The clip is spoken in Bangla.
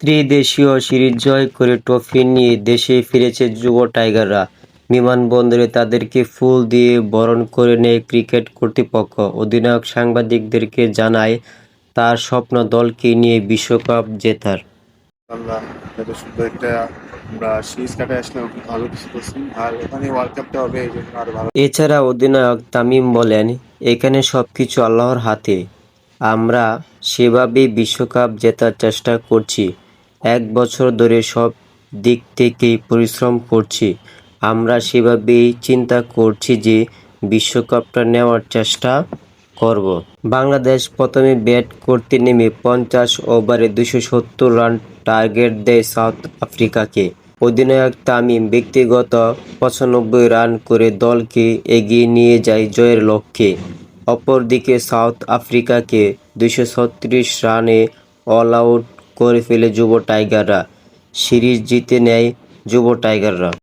ত্রিদেশীয় সিরিজ জয় করে ট্রফি নিয়ে দেশে ফিরেছে যুব টাইগাররা। বিমানবন্দরে তাদেরকে ফুল দিয়ে বরণ করে নেয় ক্রিকেট কর্তৃপক্ষ। অধিনায়ক সাংবাদিকদেরকে জানায় তার স্বপ্ন দলকে নিয়ে বিশ্বকাপ জেতার। আল্লাহ এটা শুধু একটা আমরা সিরিজ কাটে আসলে ভালো কিছু করছি। আর ওখানে ওয়ার্ল্ড কাপটা হবে এই জন্য আরও ভালো। এছাড়া অধিনায়ক তামিম বলেন এখানে সবকিছু আল্লাহর হাতে। আমরা সেভাবেই বিশ্বকাপ জেতার চেষ্টা করছি। এক বছর ধরে সব দিক থেকেই পরিশ্রম করছি। আমরা সেভাবেই চিন্তা করছি যে বিশ্বকাপটা নেওয়ার চেষ্টা করব। বাংলাদেশ প্রথমে ব্যাট করতে নেমে পঞ্চাশ ওভারে দুশো সত্তর রান টার্গেট দেয় সাউথ আফ্রিকাকে। অধিনায়ক তামিম ব্যক্তিগত পঁচানব্বই রান করে দলকে এগিয়ে নিয়ে যায় জয়ের লক্ষ্যে। অপরদিকে সাউথ আফ্রিকাকে দুশো ছত্রিশ রানে অল আউট করে ফেলে যুব টাইগাররা। সিরিজ জিতে নেয় যুব টাইগাররা।